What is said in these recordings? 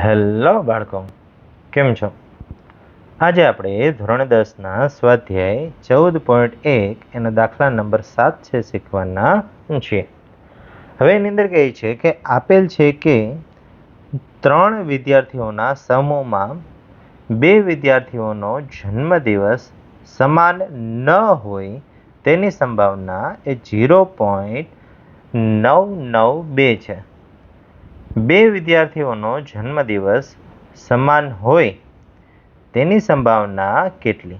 Hello બાળકો, કેમ છો? આજે આપણે ધોરણ દસના સ્વાધ્યાય ચૌદ પોઈન્ટ એક એનો દાખલા નંબર સાત છે શીખવાના છીએ. હવે એની અંદર કહે છે કે આપેલ છે કે ત્રણ વિદ્યાર્થીઓના સમૂહમાં બે વિદ્યાર્થીઓનો જન્મદિવસ સમાન ન હોય તેની સંભાવના એ ઝીરો પોઈન્ટ નવ નવ બે છે. બે વિદ્યાર્થીઓનો જન્મદિવસ સમાન હોય તેની સંભાવના કેટલી?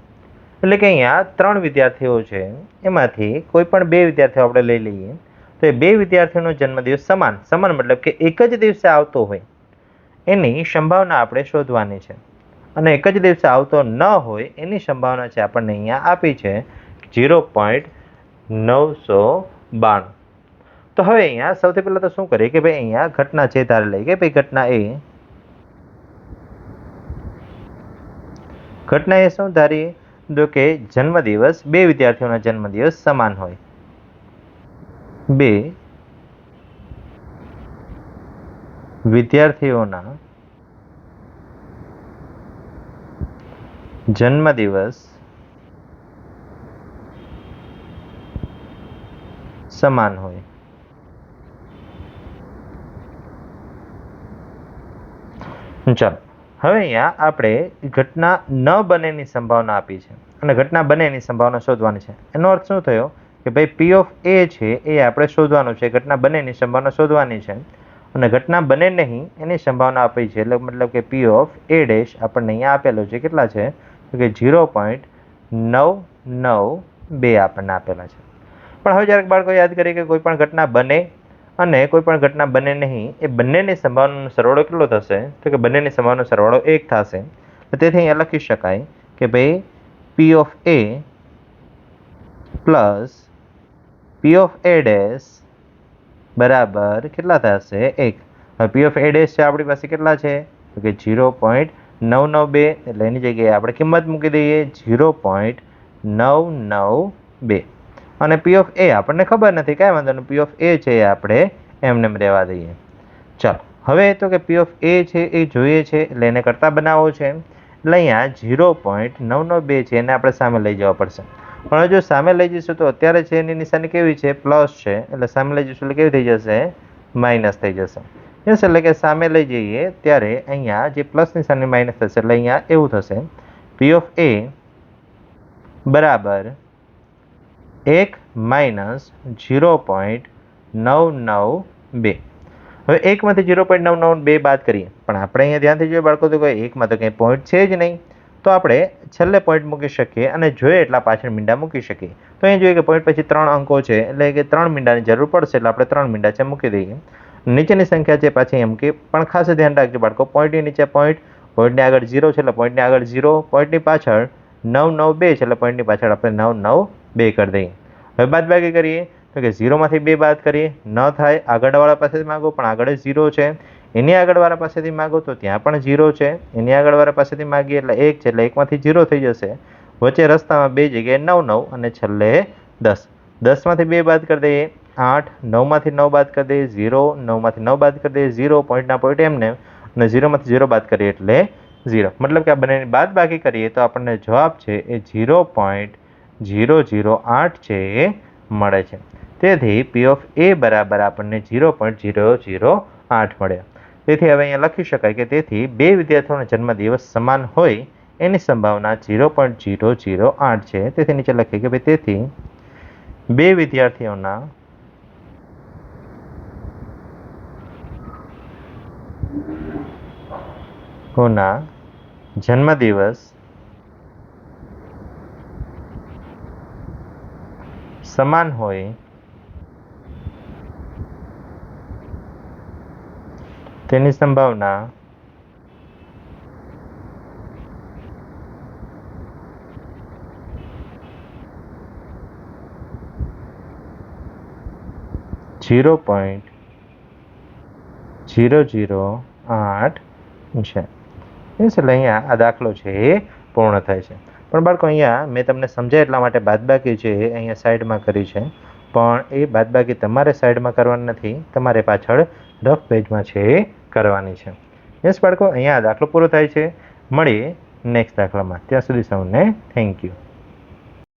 એટલે કે અહીંયા ત્રણ વિદ્યાર્થીઓ છે, એમાંથી કોઈ પણ બે વિદ્યાર્થીઓ આપણે લઈ લઈએ, તો એ બે વિદ્યાર્થીઓનો જન્મદિવસ સમાન. સમાન મતલબ કે એક જ દિવસે આવતો હોય. એની સંભાવના આપણે શોધવાની છે. અને એક જ દિવસે આવતો ન હોય, એની સંભાવના છે આપણને અહીંયા આપી છે, ઝીરો પોઈન્ટ નવસો બાણું. તો હવે અહીંયા સૌથી પહેલાં તો શું કરીએ કે ભાઈ અહીંયા ઘટના છે ધારે લઈએ કે ભાઈ ઘટના એ ઘટના એ શું ધારીએ? તો કે જન્મદિવસ, બે વિદ્યાર્થીઓના જન્મદિવસ સમાન હોય. બે વિદ્યાર્થીઓના જન્મદિવસ સમાન હોય. ચાલો. હવે અહીંયા આપણે ઘટના ન બનેની સંભાવના આપી છે. અને ઘટના બનેની સંભાવના શોધવાની છે. એનો અર્થ શું થયો? કે ભાઈ પી ઓફ એ છે, એ આપણે શોધવાનું છે. ઘટના બનેની સંભાવના શોધવાની છે. અને ઘટના બને નહીં, એની સંભાવના આપી છે. એટલે મતલબ કે પી ઓફ એ ડેશ આપણને અહીંયા આપેલો છે. કેટલા છે? તો કે ઝીરો પોઈન્ટ નવ નવ બે આપણને આપેલા છે. પણ હવે જ્યારે બાળકો યાદ કરીએ કે કોઈ પણ ઘટના બને અને કોઈ પણ ઘટના બને નહીં, એ બંનેની સંભાવનાનો સરવાળો કેટલો થશે? તો કે બંનેની સંભાવનાનો સરવાળો એક થશે. તેથી અહીંયા લખી શકાય કે ભાઈ P of A plus P of A dash બરાબર કેટલા થશે? એક. હવે પી ઓફ એ ડેશ છે આપણી પાસે કેટલા છે? તો કે ઝીરો પોઈન્ટ નવ નવ બે. એટલે એની જગ્યાએ આપણે કિંમત મૂકી દઈએ ઝીરો પોઈન્ટ નવ નવ બે. અને પી ઓફ એ આપણને ખબર નથી. કાંઈ વાંધો નહીં. પી ઓફ એ છે એ આપણે એમને એમ રહેવા દઈએ. ચાલો, હવે તો કે પી ઓફ એ છે એ જોઈએ છે. એટલે એને કરતાં બનાવવો છે એટલે અહીંયા ઝીરો પોઈન્ટ નવ નવ બે છે. એને આપણે સામે લઈ જવા પડશે. પણ જો સામે લઈ જઈશું તો અત્યારે છે એની નિશાની કેવી છે? પ્લસ છે. એટલે સામે લઈ જઈશું એટલે કેવી થઈ જશે? માઇનસ થઈ જશે. યસ એટલે કે સામે લઈ જઈએ ત્યારે અહીંયા જે પ્લસ નિશાની માઇનસ થશે, એટલે અહીંયા એવું થશે. પી ઓફ એ બરાબર એક માઇનસ ઝીરો પોઈન્ટ નવ નવ બે. હવે એકમાંથી ઝીરો પોઈન્ટ નવ નવ બે બાદ કરીએ. પણ આપણે અહીંયા ધ્યાનથી જોઈએ બાળકો, તો કોઈ એકમાં તો કંઈ પોઈન્ટ છે જ નહીં. તો આપણે છેલ્લે પોઈન્ટ મૂકી શકીએ અને જોઈએ એટલા પાછળ મીંડા મૂકી શકીએ. તો અહીંયા જોઈએ કે પોઈન્ટ પછી ત્રણ અંકો છે, એટલે કે ત્રણ મીંડાની જરૂર પડશે, એટલે આપણે ત્રણ મીંડા છે મૂકી દઈએ. નીચેની સંખ્યા છે પાછી એમ કે પણ ખાસ ધ્યાન રાખજો બાળકો પોઈન્ટની નીચે પોઈન્ટ પોઈન્ટની આગળ ઝીરો છે, એટલે પોઈન્ટની આગળ ઝીરો પોઈન્ટની પાછળ નવ નવ બે છે, એટલે પોઈન્ટની પાછળ આપણે નવ નવ બે કરી દઈએ. હવે બાદ બાકી કરીએ, તો કે ઝીરોમાંથી બે બાદ કરીએ, ન થાય, આગળવાળા પાસેથી માગો, પણ આગળ ઝીરો છે. એની આગળવાળા પાસેથી માગો, તો ત્યાં પણ ઝીરો છે. એની આગળવાળા પાસેથી માગીએ એટલે એક છે, એટલે એકમાંથી ઝીરો થઈ જશે. વચ્ચે રસ્તામાં બે જગ્યાએ નવ નવ અને છેલ્લે દસ. દસમાંથી બે બાદ કરી દઈએ, આઠ, નવમાંથી નવ બાદ કરી દઈએ, ઝીરો, નવમાંથી નવ બાદ કરી દઈએ, ઝીરો પોઈન્ટના પોઈન્ટ એમને, અને ઝીરોમાંથી ઝીરો બાદ કરીએ એટલે ઝીરો. મતલબ કે આ બંનેની બાદ બાકી કરીએ તો આપણને જવાબ છે એ ઝીરો પોઈન્ટ ઝીરો ઝીરો આઠ છે એ મળે છે. તેથી પી ઓફ એ બરાબર આપણને ઝીરો પોઈન્ટ ઝીરો ઝીરો આઠ મળે. તેથી હવે અહીંયા લખી શકાય કે તેથી બે વિદ્યાર્થીઓનો જન્મદિવસ સમાન હોય એની સંભાવના ઝીરો પોઈન્ટ ઝીરો ઝીરો આઠ છે. તેથી નીચે લખીએ કે ભાઈ તેથી બે વિદ્યાર્થીઓના કોના જન્મદિવસ સમાન હોય, તેની સંભાવના ઝીરો પોઈન્ટ ઝીરો ઝીરો આઠ છે. એટલે અહીંયા આ દાખલો છે એ પૂર્ણ થાય છે. પણ બાળકો, અહીંયા મેં તમને સમજાય એટલા માટે બાદબાકી છે એ અહીંયા સાઈડમાં કરી છે, પણ એ બાદબાકી તમારે સાઈડમાં કરવાની નથી, તમારે પાછળ રફ પેજમાં છે એ કરવાની છે. યસ બાળકો, અહીંયા દાખલો પૂરો થાય છે. મળીએ નેક્સ્ટ દાખલામાં. ત્યાં સુધી સૌને થેન્ક યુ